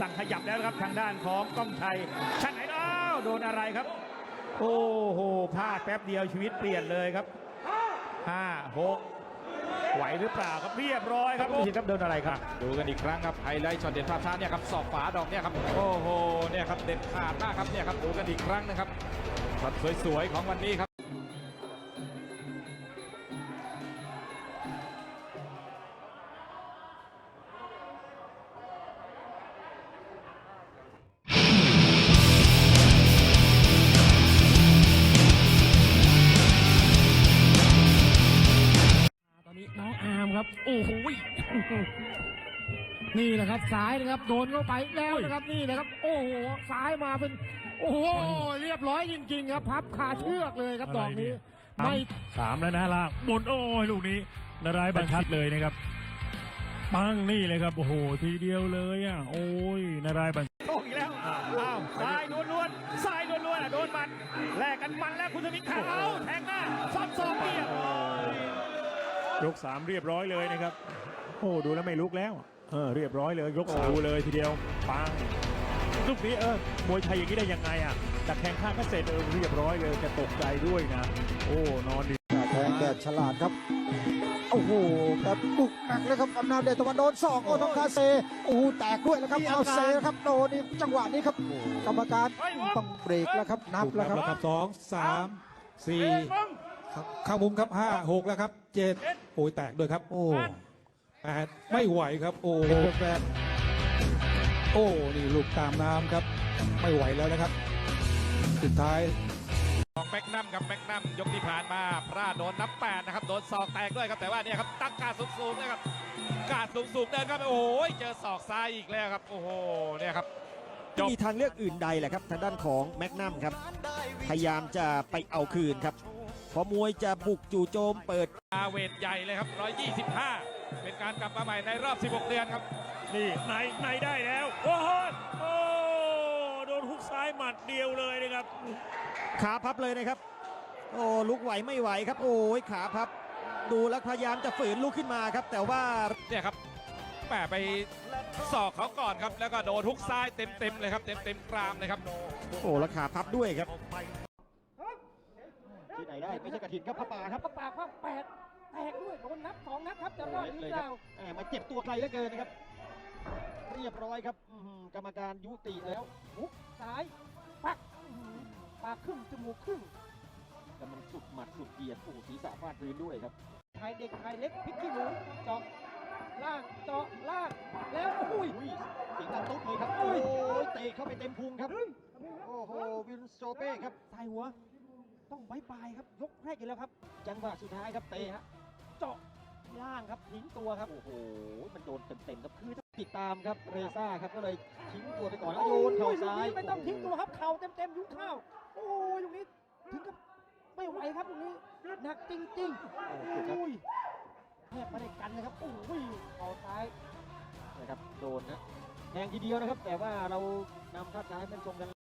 สั่งขยับแล้วนะครับทางด้านของก้องชัยชันไหนเอ้าโดนอะไรครับ โอ้โหพลาดแป๊บเดียวชีวิตเปลี่ยนเลยครับห้าหกไหวหรือเปล่าครับเรียบร้อยครับดูสิครับโดนอะไรครับ ดูกันอีกครั้งครับไฮไลท์ช็อตเด็ดภาพช้าเนี่ยครับสอบฝาดอกเนี่ยครับโอ้โหเนี่ยครับเด็ดขาดมากครับเนี่ยครับดูกันอีกครั้งนะครับช็อตสวยๆของวันนี้ครับ ครับ โอ้โหยนี่แหละครับซ้ายนะครับโดนเข้าไปแล้วนะครับนี่นะครับ โอ้โหซ้ายมาเป็น โอ้โหเรียบร้อยจริง ๆ ครับ พับคาเชือกเลยครับดอกนี้ไม่สามแล้วนะล่างบนโอ้ยลูกนี้นารายณ์บรรทัดเลยนะครับปังนี่เลยครับโอ้โหทีเดียวเลยอะโอ้ยนารายณ์บรรโต้อีกแล้วอ้าวซ้ายล้วนๆซ้ายล้วนๆอะโดนมันแลกกันมันแล้วคุณสมิงขาวแทงหน้า ยกสามเรียบร้อยเลยนะครับ โอ้ดูแล้วไม่ลุกแล้วเออเรียบร้อยเลยยกสามเลยทีเดียวปังลูกนี้เออมวยไทยอย่างนี้ได้ยังไงอะแต่แข่งข้างก็เสร็จเออเรียบร้อยเลยแกตกใจด้วยนะ โอ้นอนดีแทงแบบฉลาดครับโอ้โหแบบบุกหนักเลยครับอำนาจเดชตะวันโดนสองโอ้ทองคาเซโอ้โหแตกด้วยแล้วครับเอาเซครับโดนนี่จังหวะนี้ครับ กรรมการต้องเบรกแล้วครับนับแล้วครับครับสองสามสี่ ครับเข้ามุมครับห้าหกแล้วครับเจ็ดโอ้ยแตกด้วยครับ โอ้แปดไม่ไหวครับ โอ้โหแปดโอ้นี่ลูกตามน้ำครับ ไม่ไหวแล้วนะครับ สุดท้ายของแม็กนัมครับแม็กนัมยกที่ผ่านมาพลาดโดนนับแปดนะครับโดนศอกแตกด้วยครับแต่ว่าเนี่ยครับตั้งการสูงๆนะครับการสูงๆเดินครับโอ้โหเจอศอกซ้ายอีกแล้วครับ โอ้โหเนี่ยครับไม่มีทางเลือกอื่นใดแหละครับทางด้านของแมกนัมครับพยายามจะไปเอาคืนครับ พอมวยจะบุกจู่โจมเปิดอาเวทใหญ่เลยครับ 125 เป็นการกลับมาใหม่ในรอบ 16 เดือนครับ นี่ในในได้แล้ว โอ้โหโอ้โดนฮุกซ้ายหมัดเดียวเลยนะครับ ขาพับเลยนะครับ โอ้ลุกไหวไม่ไหวครับ โอ้ยขาพับ ดูแล้วพยายามจะฝืนลุกขึ้นมาครับ แต่ว่าเนี่ยครับแหมไปศอกเขาก่อนครับ แล้วก็โดนทุกซ้ายเต็มๆเลยครับ เต็มๆกรามเลยครับ โอ้แล้วขาพับด้วยครับที่ ไหนได้ไม่ใช่กระถินครับพระป่าครับปากว่าแปดแตกด้วยโดนนับสองนับครับจะรอดหรือเปล่าแหมมาเจ็บตัวไกลเหลือเกินนะครับ เรียบร้อยครับอื้อหือกรรมการยุติแล้วหุกซ้ายปักอื้อหือปากครึ่งจมูกครึ่งกำลังสุดหมัดสุดเกียร์โอ้ศีรษะฟาดพื้นด้วยครับชายเด็กชายเล็กพริกขี้หนูเจาะล่างเจาะล่างแล้วอุ้ยอุ้ยเสียงดังตุ๊บเลยครับโอ้ยเตะเข้าไปเต็มพุงครับโอ้โหวินโซเป้ครับใส่หัว ต้องบายบายครับ ยกแรกอีกแล้วครับ จังหวะสุดท้ายครับเตะฮะเจาะล่างครับทิ้งตัวครับ โอ้โห มันโดนเต็มๆครับคือติดตามครับเรซ่าครับก็เลยทิ้งตัวไปก่อนแล้วโยนเข่าซ้ายโอ้ลูกนี้ไม่ต้องทิ้งตัวครับเข่าเต็มๆยุ้งข้าวโอ้ยตรงนี้ถึงกับไม่ไหวครับตรงนี้หนักจริงๆโอ้ยแทบไม่ได้กันนะครับโอ้ยเข่าซ้ายนะครับโดนนะแทงทีเดียวนะครับ แต่ว่าเรานำภาพช้าให้ท่านชมกัน